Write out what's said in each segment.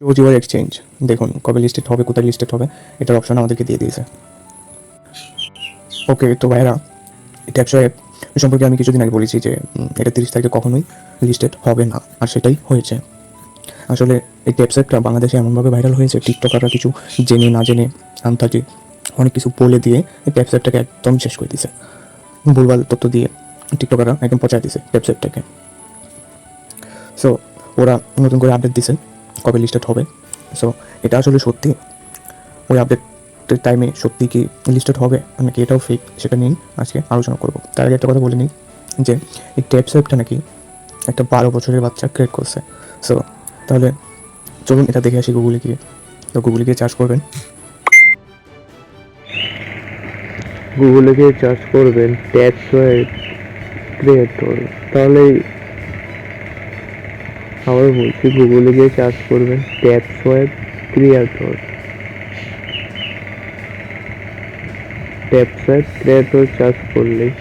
Choose your exchange দেখুন, কবে listed হবে, কোথায় লিস্টেড হবে, এটার অপশন আমাদেরকে দিয়ে দিয়েছে। ওকে তো ভাইরা ট্যাক্স ওয়েব সম্পর্কে আমি কিছুদিন আগে বলেছি যে এটা তিরিশ তারিখে কখনোই লিস্টেড হবে না, আর সেটাই হয়েছে। আসলে এই ট্যাপসেটটা বাংলাদেশে এমনভাবে ভাইরাল হয়েছে টিকটকাররা কিছু জেনে না জেনে আন্তাজে অনেক কিছু বলে দিয়ে এই ট্যাপসেটটাকে একদম শেষ করে দিয়েছে। ভুলভাল তথ্য দিয়ে টিকটকাররা একদম পচায় দিয়েছে ট্যাপসেটটাকে সো ওরা নতুন করে আপডেট দিছে কবে লিস্টেড হবে? সো এটা আসলে সত্যি? ওই আপডেটের টাইমে সত্যি কি লিস্টেড হবে? নাকি এটাও ফেক সেটা নিয়ে আজকে আলোচনা করব। তার আগে একটা কথা বলে নিই যে, এই ট্যাপসেটটা নাকি একটা বারো বছরের বাচ্চা ক্রিয়েট করছে। সো তাহলে চলুন এটা দেখে আসি গুগলে গিয়ে। তো গুগলে গিয়ে চার্জ করবেন। গুগলে গিয়ে চার্জ করবেন ট্যাপ সোয়েব ক্রিয়েটর তাহলেই আবার বলছি গুগলে গিয়ে চার্জ করবেন। Tap swap creator tap swap creator charge করলেই।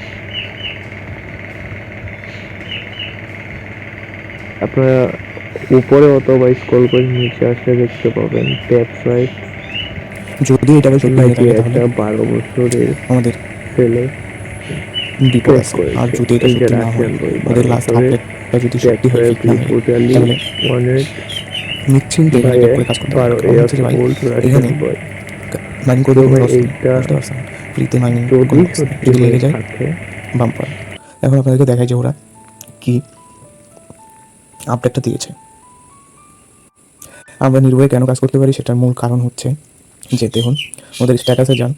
আপনারা উপরে অথবা স্ক্রল করে নিচে আসলে দেখতে পাবেন ট্যাপ সোয়েব যদি এটা একটা বারো বছরের আমাদের ছেলে। বিপদ আছে আর যদি এটা সত্যি না হয় ওদের লাস্ট আপডেটটা যদি সত্যি হয় ঠিক না হয় তাহলে নিশ্চিন্তে করে কাজ করতে ভাই এখানে মাইনিং করতে কোনো লস বুঝতে পারছেন? ফ্রিতে মাইনিং যদি লেগে যায় বাম্পার এখন আপনাদেরকে দেখায় যে ওরা কি আপডেটটা দিয়েছে। আমরা নির্ভয়ে কেন কাজ করতে পারি? সেটার মূল কারণ হচ্ছে যে দেখুন ওদের স্ট্যাটাসে যান।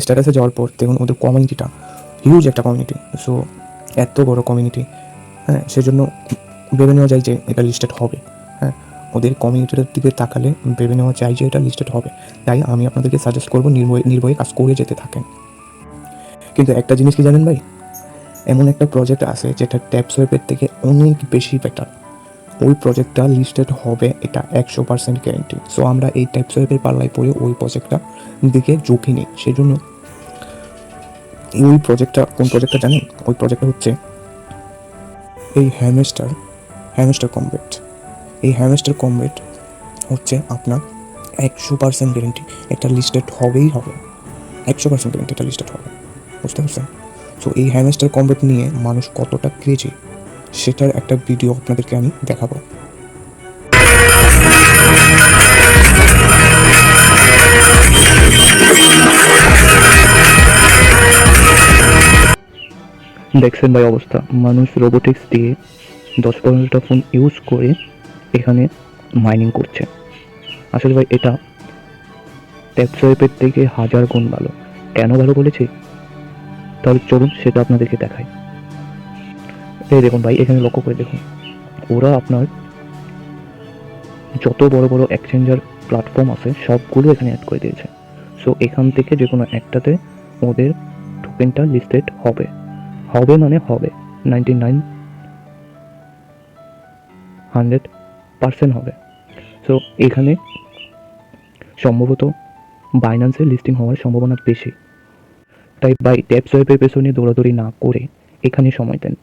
স্ট্যাটাসে যাওয়ার পর দেখুন ওদের কমিউনিটিটা হিউজ একটা কমিউনিটি সো এত বড় কমিউনিটি হ্যাঁ সেজন্য ভেবে নেওয়া যায় যে এটা লিস্টেড হবে হ্যাঁ ওদের কমিউনিটির দিকে তাকালে ভেবে নেওয়া যায় যে এটা লিস্টেড হবে, তাই আমি আপনাদেরকে সাজেস্ট করব নির্ভয়ে নির্ভয়ে কাজ করে যেতে থাকেন। কিন্তু একটা জিনিস কি জানেন ভাই? এমন একটা প্রজেক্ট আছে যেটা ট্যাপস ওয়েবের থেকে অনেক বেশি বেটার ওই প্রজেক্টটা লিস্টেড হবে, এটা একশো পার্সেন্ট গ্যারেন্টি সো আমরা এই ট্যাপস ওয়েবের পাল্লায় পড়ে ওই প্রজেক্টটা দিকে ঝুঁকি নিই। সেজন্য ওই প্রজেক্টটা কোন প্রজেক্টটা জানেন? ওই প্রজেক্টটা হচ্ছে এই হ্যামস্টার হ্যামস্টার কমবেট এই হ্যামস্টার কমবেট হচ্ছে আপনার একশো পার্সেন্ট গ্যারেন্টি এটা লিস্টেড হবেই হবে। একশো পার্সেন্ট গ্যারেন্টি এটা লিস্টেড হবে। বুঝতে পারছেন? সো এই হ্যামেস্টার কমবেট নিয়ে মানুষ কতটা ক্রেজি সেটার একটা ভিডিও আপনাদেরকে আমি দেখাবো। দেখছেন ভাই অবস্থা। মানুষ রোবোটিক্স দিয়ে দশ পনেরোটা ফোন ইউজ করে এখানে মাইনিং করছে। আসলে ভাই এটা ট্যাপসোয়েপের থেকে হাজার গুণ ভালো। কেন ভালো বলেছি? তাহলে চলুন সেটা আপনাদেরকে দেখাই। এই দেখুন ভাই, এখানে লক্ষ্য করে দেখুন। ওরা আপনার যত বড় বড় এক্সচেঞ্জার প্ল্যাটফর্ম আছে, সবগুলো এখানে অ্যাড করে দিয়েছে। সো এখান থেকে যে কোনো একটাতে ওদের টোকেনটা লিস্টেড হবে। হবে মানে হবে। নাইনটি নাইন হান্ড্রেড পার্সেন্ট হবে। সো এখানে সম্ভবত বাইন্যান্সে লিস্টিং হওয়ার সম্ভাবনা বেশি। তাই বাই ট্যাপ সোয়েপের পেছনে দৌড়াদৌড়ি না করে এখানে সময় দেন।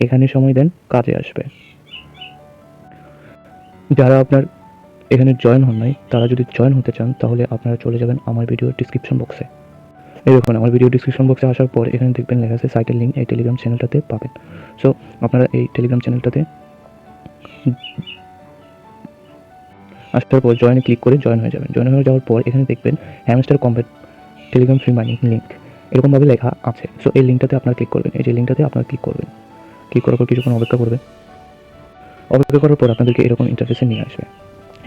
এখানে সময় দেন, কাজে আসবে। যারা আপনার এখানে জয়েন হন নাই, তারা যদি জয়েন হতে চান, তাহলে আপনারা চলে যাবেন আমার ভিডিও ডিসক্রিপশন বক্সে এই দেখুন, আমার ভিডিও ডিসক্রিপশন বক্সে আসার পর এখানে দেখবেন লেখা আছে সাইটের লিঙ্ক এই টেলিগ্রাম চ্যানেলটাতে পাবেন। সো আপনারা এই টেলিগ্রাম চ্যানেলটাতে আসার পর জয়েনে ক্লিক করে জয়েন হয়ে যাবেন। জয়েন হয়ে যাওয়ার পর এখানে দেখবেন Hamster Kombat Telegram free mining link এরকমভাবে লেখা আছে। সো এই লিঙ্কটাতে আপনারা ক্লিক করবেন। এই যে লিঙ্কটাতে আপনারা ক্লিক করবেন। ক্লিক করার পর কিছুক্ষণ অপেক্ষা করবেন অপেক্ষা করার পর আপনাদেরকে এরকম ইন্টারফেসে নিয়ে আসবে।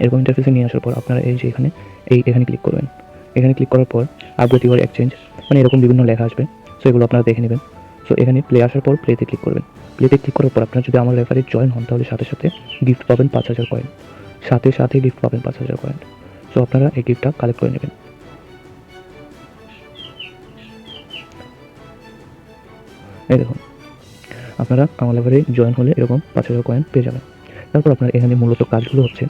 এরকম ইন্টারফেসে নিয়ে আসার পর আপনারা এই যে এখানে, এই এখানে ক্লিক করবেন। এখানে ক্লিক করার পর আপডেট ইউর এক্সচেঞ্জ মানে এরকম বিভিন্ন লেখা আসবে। সো এগুলো আপনারা দেখে নেবেন। সো এখানে প্লে আসার পর প্লেতে ক্লিক করবেন। প্লেতে ক্লিক করার পর আপনারা যদি আমার রেফারে জয়েন হন, তাহলে সাথে সাথে গিফট পাবেন পাঁচ হাজার কয়েন সাথে সাথে গিফট পাবেন পাঁচ হাজার কয়েন সো আপনারা এই গিফটটা কালেক্ট করে নেবেন। এই দেখুন। আপনারা আমার লেভারে জয়েন হলে এরকম পাঁচ হাজার কয়েন পেয়ে যাবেন। তারপর আপনার এখানে মূলত কাজগুলো হচ্ছে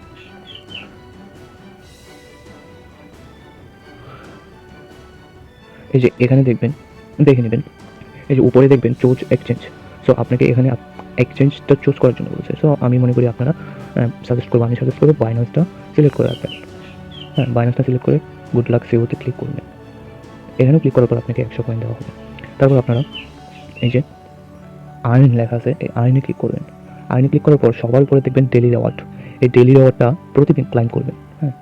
এই যে এখানে দেখবেন, দেখে নেবেন। এই যে উপরে দেখবেন চোজ এক্সচেঞ্জ সো আপনাকে এখানে এক্সচেঞ্জটা চুজ করার জন্য বলছে। সো আমি মনে করি আপনারা সাজেস্ট করব, আমি সাজেস্ট করব বাইনান্সটা সিলেক্ট করে রাখবেন। হ্যাঁ বাইনান্সটা সিলেক্ট করে গুড লাক সেভতে ক্লিক করবেন। এখানেও ক্লিক করার পর আপনাকে একশো কয়েন দেওয়া হবে। তারপর আপনারা এই যে আর্ন লেখা আছে, এই আর্নে ক্লিক করবেন। আর্নে ক্লিক করার পর সবার উপরে দেখবেন ডেলি রেওয়ার্ড এই ডেলি রেওয়ার্ডটা প্রতিদিন ক্লাইম করবেন হ্যাঁ?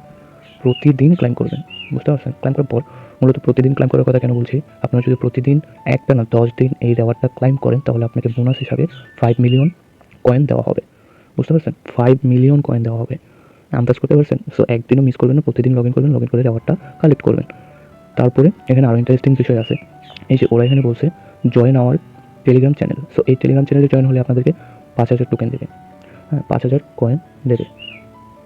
প্রতিদিন ক্লাইম করবেন, বুঝতে পারছেন? ক্লাইম করার পর মূলত প্রতিদিন ক্লাইম করার কথা কেন বলছি? আপনারা যদি প্রতিদিন একটা না দশ দিন এই রেওয়ার্ডটা ক্লাইম করেন, তাহলে আপনাকে বোনাস হিসাবে ফাইভ মিলিয়ন কয়েন দেওয়া হবে। বুঝতে পারছেন? ফাইভ মিলিয়ন কয়েন দেওয়া হবে। আন্দাজ করতে পারছেন? সো একদিনও মিস করবেন না, প্রতিদিন লগ ইন করবেন লগ ইন করে রেওয়ার্ডটা কালেক্ট করবেন। তারপরে এখানে আরও ইন্টারেস্টিং বিষয় আছে। এই যে ওরা এখানে বলছে join our Telegram channel so এই টেলিগ্রাম চ্যানেলে জয়েন হলে আপনাদেরকে পাঁচ হাজার টোকেন দেবে। হ্যাঁ পাঁচ হাজার কয়েন দেবে।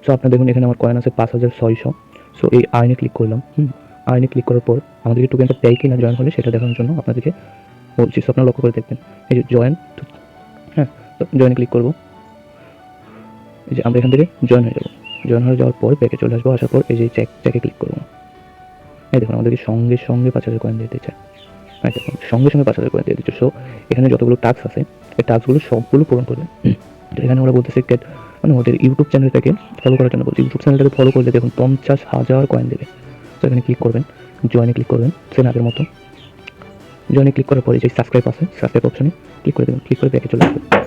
সো আপনার দেখুন, এখানে আমার কয়েন আছে পাঁচ হাজার ছয়শো। সো এই আইনে ক্লিক করলাম। হুম আইনে ক্লিক করার পর আমাদেরকে টোকেনটা দেয় কি না জয়েন হলে সেটা দেখানোর জন্য আপনাদেরকে বলছি। সো আপনারা লক্ষ্য করে দেখবেন। এই যে জয়েন হ্যাঁ তো জয়েনে ক্লিক করব। এই যে আমরা এখান থেকে জয়েন হয়ে যাব। জয়েন হয়ে যাওয়ার পর ব্যাকে চলে আসব। আসার পর এই যে চেক চেকে ক্লিক করব। এই দেখুন, আমাদেরকে সঙ্গে সঙ্গে পাঁচ হাজার কয়েন দিতে দিচ্ছে দেখুন সঙ্গে সঙ্গে পাঁচ হাজার করে দিয়ে দিচ্ছে সো এখানে যতগুলো টাস্ক আছে এই টাস্কগুলো সবগুলো পূরণ করবে তো এখানে ওরা বলতেছে ক্যাট মানে ওদের ইউটিউব চ্যানেলটাকে ফলো করার জন্য বলছে। ইউটিউব চ্যানেলটাকে ফলো করলে দেখুন পঞ্চাশ হাজার কয়েন দেবে। তো এখানে ক্লিক করবেন জয়েনে ক্লিক করবেন সেন আগের মতো। জয়েনে ক্লিক করার পরে যে সাবস্ক্রাইব আছে সাবস্ক্রাইব অপশনে ক্লিক করে দেবেন ক্লিক করে ব্যাকে চলে আসবে।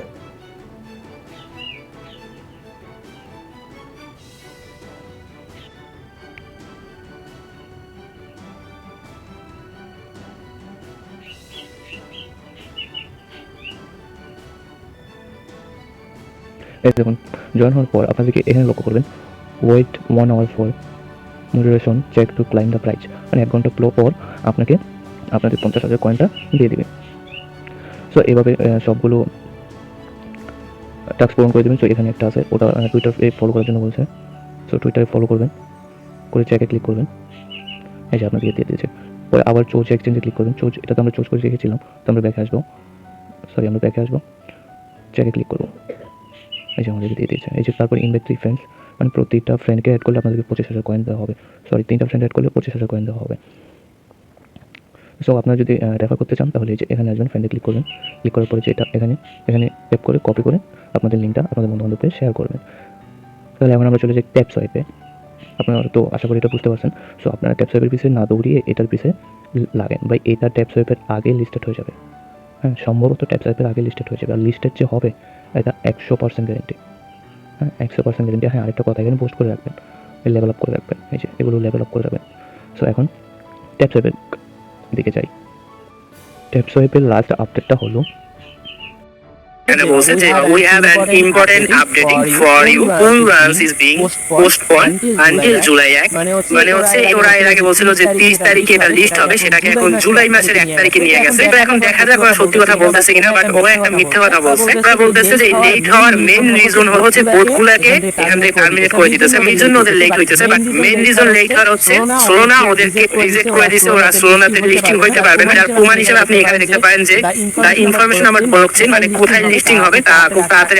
এই দেখুন, জয়েন হওয়ার পর আপনাদেরকে এখানে লক্ষ্য করবেন wait one hour for motivation check to claim the prize মানে এক ঘণ্টা প্লো পর আপনাকে আপনাদের পঞ্চাশ হাজার কয়েনটা দিয়ে দিবে। সো এভাবে সবগুলো টাস্ক পূরণ করে দেবেন। সো এখানে একটা আছে, ওটা টুইটার ফলো করার জন্য বলছে। সো টুইটারে ফলো করবেন, করে চেকে ক্লিক করবেন। এই যে আপনাদেরকে দিয়ে দিয়েছে। পরে আবার চোজ এক্সচেঞ্জে ক্লিক করবেন। চোজ এটা তো আমরা চোজ করে রেখেছিলাম, তো আমরা ব্যাকে আসব। সরি আমরা ব্যাকে আসব। চেকে ক্লিক করব। এই যে আমাদেরকে দিয়ে দিয়েছে। এই যে তারপর ইনভাইট থ্রি ফ্রেন্ডস মানে প্রতিটা ফ্রেন্ডকে অ্যাড করলে আপনাদেরকে পঁচিশ হাজার কয়েন দেওয়া হবে। সরি তিনটা ফ্রেন্ড অ্যাড করলে পঁচিশ হাজার কয়েন দেওয়া হবে। সো আপনারা যদি রেফার করতে চান, তাহলে যে এখানে আসবেন ফ্রেন্ডে ক্লিক করবেন। ক্লিক করার পরে যে এটা এখানে এখানে ট্যাপ করে কপি করে আপনাদের লিঙ্কটা আপনাদের বন্ধু বান্ধবকে শেয়ার করবেন। তাহলে এখন আমরা চলে যাই ট্যাপ সোয়াইপে আপনারা তো আশা করি এটা বুঝতে পারছেন। সো আপনারা ট্যাপ সোয়াইপের পিছিয়ে না দৌড়িয়ে এটার পিছিয়ে লাগেন। বা এটা ট্যাপ সোয়াইপের আগে লিস্টেড হয়ে যাবে। হ্যাঁ সম্ভবত ট্যাপ সোয়াইপের আগে লিস্টেড হয়ে যাবে। আর লিস্টেড যে হবে এটা একশো পার্সেন্ট গ্যারেন্টি হ্যাঁ একশো পার্সেন্ট গ্যারেন্টি হ্যাঁ আরেকটা কথা, এখানে পোস্ট করে রাখবেন। লেভেল আপ করে রাখবেন। এই যে, এগুলো লেভেল আপ করে রাখবেন। সো এখন ট্যাপ দিকে যাই। ট্যাপ লাস্ট আপডেটটা হলো এখানে বলছে যে we have an important updating for you full runs is being postpone until July এক মানে হচ্ছে ওরা এর আগে বলছিল যে তিরিশ তারিখে এটা লিস্ট হবে সেটাকে এখন জুলাই মাসের এক তারিখে নিয়ে গেছে। তো এখন দেখা যাক ওরা সত্যি কথা বলতেছে কিনা বাট ওরা একটা মিথ্যা কথা বলছে। ওরা বলতেছে যে লেট হওয়ার মেইন রিজন হচ্ছে বোর্ডগুলোকে এখান থেকে টার্মিনেট করে দিতেছে। এই জন্য ওদের লেট হইতেছে বাট মেইন রিজন লেট হওয়ার হচ্ছে সোলোনা ওদেরকে রিজেক্ট করে দিয়েছে ওরা সোলোনাতে লিস্টিং হইতে পারবে না। যার প্রমাণ হিসেবে আপনি এখানে দেখতে পারেন যে দ্য ইনফরমেশন আমার ব্লকচেন মানে কোথায় লিস্টিং হবে তা খুব তাড়াতাড়ি